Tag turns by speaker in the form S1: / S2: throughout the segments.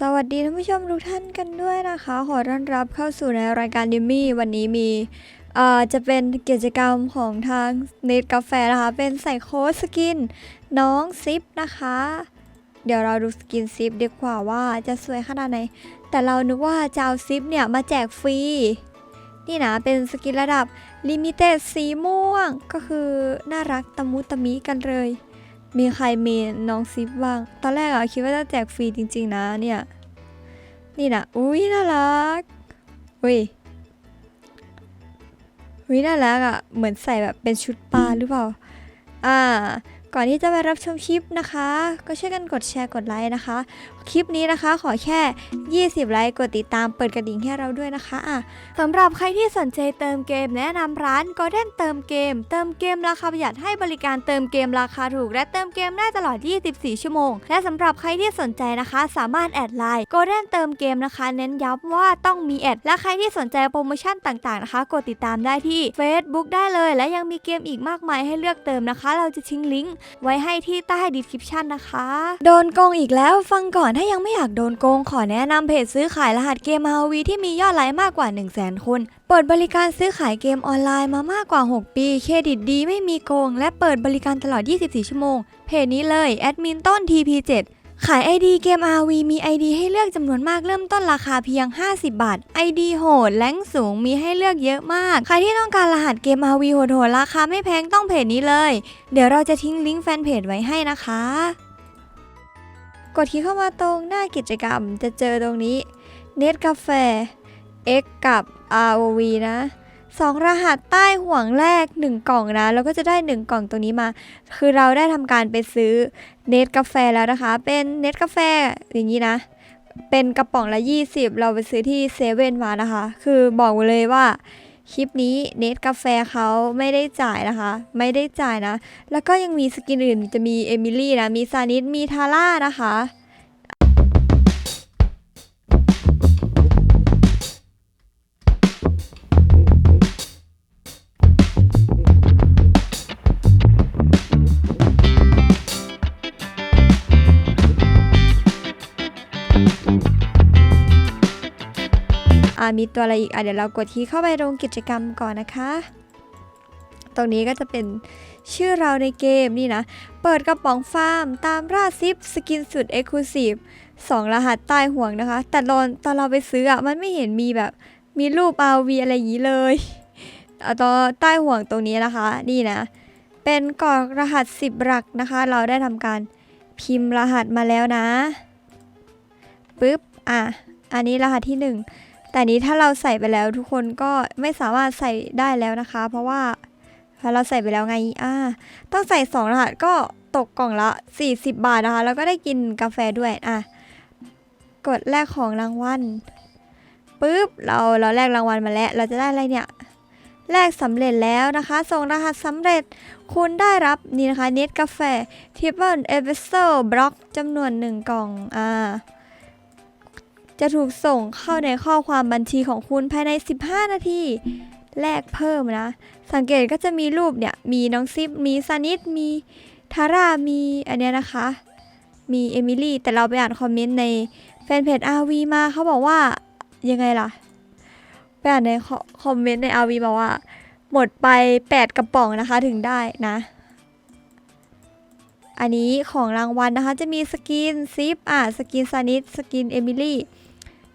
S1: สวัสดีท่านผู้ชมทุกท่านกันด้วยนะคะ ขอต้อนรับเข้าสู่ในรายการดิมมี่วันนี้มีเอ่อจะเป็นกิจกรรมของทางเนตกาแฟนะคะ เป็นใส่โค้ดสกินน้องซิปนะคะ เดี๋ยวเราดูสกินซิปดีกว่าว่าจะสวยขนาดไหน แต่เรานึกว่าจะเอาซิปเนี่ยมาแจกฟรี นี่นะเป็นสกินระดับลิมิเต็ดสีม่วง ก็คือน่ารักตะมุตะมิกันเลย มีใครมีน้องซิปบ้าง ตอนแรกอะคิดว่าจะแจกฟรีจริง ๆ นะเนี่ย นี่นะอุ้ยน่ารักอุ้ยอุ้ยน่ารักอะเหมือนใส่แบบเป็นชุดปลาหรือเปล่า อ่า ก่อนที่จะไปรับชมคลิปนะคะ ก็ช่วยกันกดแชร์กดไลค์นะคะ คลิปนี้นะคะ ขอแค่ 20 ไลค์กดติดตามเปิดกระดิ่งให้เราด้วยนะคะอะสำหรับใครที่สนใจเติมเกมแนะนำร้าน Golden เติมเกม เติมเกมราคาประหยัดให้บริการเติมเกมราคาถูก และเติมเกมได้ตลอด 24 ชั่วโมง และสำหรับใครที่สนใจนะคะ สามารถแอดไลน์ Golden เติมเกมนะคะ เน้นย้ำว่าต้องมีแอดและใครที่สนใจโปรโมชั่นต่างๆนะคะ กดติดตามได้ที่ Facebook ได้เลย และยังมีเกมอีกมากมายให้เลือกเติมนะคะ เราจะทิ้งลิงก์ไว้ให้ที่ใต้ดีสคริปชันนะคะ โดนโกงอีกแล้วฟังก่อนถ้ายังไม่อยากโดนโกง ขอแนะนำเพจซื้อขายรหัสเกม RV ที่มียอดไลค์มากกว่า 1 0 0 0 0แสนคน เปิดบริการซื้อขายเกมออนไลน์มามากกว่า 6 ปี เครดิตดีไม่มีโกง และเปิดบริการตลอด 24 ชั่วโมง เพจนี้เลยแอดมินต้น TP7 ขาย ID เกม RV มี ID ให้เลือกจำนวนมากเริ่มต้นราคาเพียง 50 บาท ID โหดแรงสูงมีให้เลือกเยอะมาก ใครที่ต้องการรหัสเกม RV โหดๆราคาไม่แพงต้องเพจนี้เลย เดี๋ยวเราจะทิ้งลิงก์แฟนเพจไว้ให้นะคะ กดคลิกเข้ามาตรงหน้ากิจกรรมจะเจอตรงนี้เน็ตกาแฟ X กับ ROV นะสองรหัสใต้ห่วงแรก 1 กล่องนะแล้วก็จะได้ 1 กล่องตรงนี้มา คือเราได้ทำการไปซื้อเน็ตกาแฟแล้วนะคะ เป็นเน็ตกาแฟอย่างนี้นะ เป็นกระป๋องละ 20 เราไปซื้อที่เซเว่นมานะคะ คือบอกเลยว่า คลิปนี้เนทกาแฟเขาไม่ได้จ่ายนะคะ ไม่ได้จ่ายนะ แล้วก็ยังมีสกินอื่นจะมีเอมิลี่นะ มีซานิสมีทาร่านะคะ อ่ามีตัวอะไรอีกอะเดี๋ยวเรากดที่เข้าไปลงกิจกรรมก่อนนะคะ ตรงนี้ก็จะเป็นชื่อเราในเกมนี่นะ เปิดกระป๋องฟาร์ม ตามราซิปสกินสุดเอ็กซ์คลูซีฟสองรหัสใต้ห่วงนะคะ แต่ตอนตอนเราไปซื้ออะมันไม่เห็นมีแบบมีรูป RV อะไรอย่างนี้เลยตอนใต้ห่วงตรงนี้นะคะ นี่นะ เป็นกรอกรหัส 10 หลักนะคะ เราได้ทำการพิมพ์รหัสมาแล้วนะปึ๊บอะอันนี้รหัสที่หนึ่ง แต่นี้ถ้าเราใส่ไปแล้วทุกคนก็ไม่สามารถใส่ได้แล้วนะคะ เพราะว่าพอเราใส่ไปแล้วไงอ่าต้องใส่2รหัสก็ตกกล่องละ 40 บาทนะคะ แล้วก็ได้กินกาแฟด้วยอะกดแลกของรางวัลปุ๊บเราเราแลกรางวัลมาแล้ว เราจะได้อะไรเนี่ยแลกสำเร็จแล้วนะคะ ส่งรหัสสำเร็จคุณได้รับนี่นะคะเน็ตกาแฟทิปเปิลเอเวอร์โซบล็อกจำนวน 1 กล่องอ่า จะถูกส่งเข้าในข้อความบัญชีของคุณภายใน 15 นาทีแลกเพิ่มนะ สังเกตก็จะมีรูปเนี่ย มีน้องซิป มีซานิสมีทาร่า มีอันเนี้ยนะคะ มีเอมิลี่ แต่เราไปอ่านคอมเมนต์ในแฟนเพจ RV มาเขาบอกว่ายังไงล่ะ ไปอ่านในคอมเมนต์ใน RV บอกว่า หมดไป 8 กระป๋องนะคะถึงได้นะ อันนี้ของรางวัลนะคะ จะมีสกินซิปอะสกินซานิสสกินเอมิลี่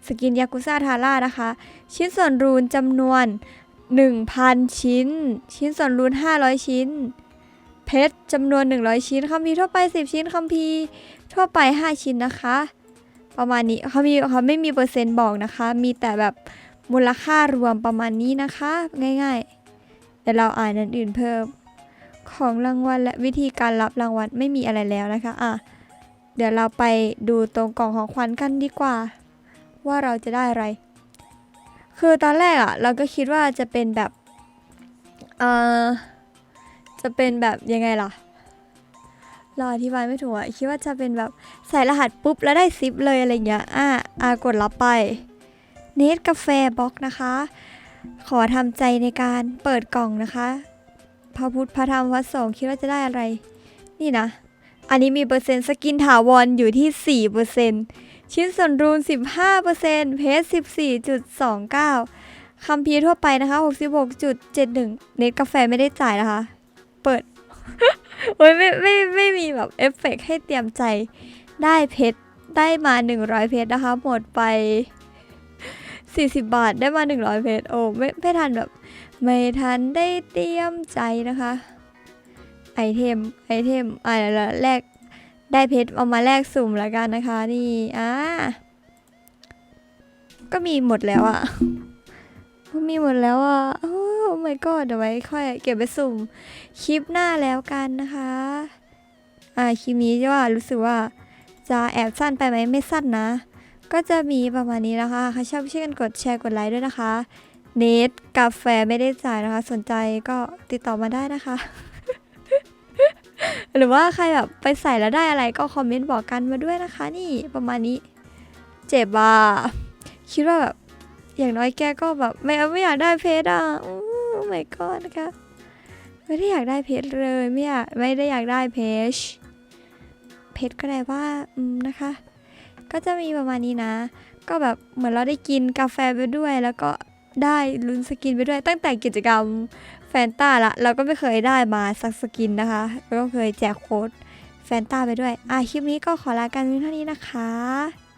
S1: สกินยากุซ่าทาร่านะคะ ชิ้นส่วนรูนจำนวน 1,000 ชิ้น ชิ้นส่วนรูน 500 ชิ้น เพชรจำนวน 100 ชิ้นคัมภีร์ทั่วไป 10 ชิ้นคัมภีร์ทั่วไป 5 ชิ้นนะคะ ประมาณนี้เขามีเขาไม่มีเปอร์เซ็นต์บอกนะคะ มีแต่แบบมูลค่ารวมประมาณนี้นะคะ ง่ายๆแต่เราอ่านอันอื่นเพิ่ม ของรางวัลและวิธีการรับรางวัลไม่มีอะไรแล้วนะคะอะเดี๋ยวเราไปดูตรงกล่องของขวัญกันดีกว่า ว่าเราจะได้อะไร คือตอนแรกอะเราก็คิดว่าจะเป็นแบบเออจะเป็นแบบยังไงล่ะเราอธิบายไม่ถูกอะคิดว่าจะเป็นแบบใส่รหัสปุ๊บแล้วได้ซิปเลยอะไรเงี้ยอะอะกดรับไปเนทกาแฟบล็อกนะคะ ขอทำใจในการเปิดกล่องนะคะพระพุทธพระธรรมพระสงฆ์คิดว่าจะได้อะไร นี่นะ อันนี้มีเปอร์เซ็นต์สกินถาวรอยู่ที่ 4เปอร์เซ็นต์ชิ้นส่วนรูน 15เปอร์เซ็นต์เพจ14.29คัมภีร์ทั่วไปนะคะ 66.71 เน็ตกาแฟไม่ได้จ่ายนะคะ เปิด โอ้ยไม่ไม่ไม่มีแบบเอฟเฟกให้เตรียมใจ ได้เพชรได้มา 100 เพชรนะคะ หมดไป 40 บาทได้มา 100 เพชรโอ้ไม่ไม่ทันแบบ ไม่ทันได้เตรียมใจนะคะ ไอเทมไอเทมอ่าแล้วแลกได้เพชรเอามาแลกสุ่มแล้วกันนะคะนี่อ่าก็มีหมดแล้วอะ่ะมีหมดแล้วอะ่ะโอ้ my god เดี๋ยวไว้ค่อยเก็บไปสุ่มคลิปหน้าแล้วกันนะคะ อ่าคลิปนี้ว่ารู้สึกว่าจะแอบสั้นไปไหมไม่สั้นนะ ก็จะมีประมาณนี้นะคะใครชอบช่วยกันกดแชร์กดไลค์ด้วยนะคะ เนทกาแฟไม่ได้จ่ายนะคะ สนใจก็ติดต่อมาได้นะคะ หรือว่าใครแบบไปใส่แล้วได้อะไรก็คอมเมนต์บอกกันมาด้วยนะคะ นี่ประมาณนี้ เจ็บอะคิดว่าแบบอย่างน้อยแกก็แบบไม่ไม่อยากได้เพชรอะโอ้ my god นะคะไม่ได้อยากได้เพชรเลยไม่อยากไม่ได้อยากได้เพชรเพชรก็ได้ว่าอืมนะคะ ก็จะมีประมาณนี้นะ ก็แบบเหมือนเราได้กินกาแฟไปด้วยแล้วก็ได้ลุ้นสกินไปด้วยตั้งแต่กิจกรรม แฟนตาละเราก็ไม่เคยได้มาสักสกินนะคะก็เคยแจกโค้ดแฟนตาไปด้วย อะคลิปนี้ก็ขอลากันเท่านี้นะคะ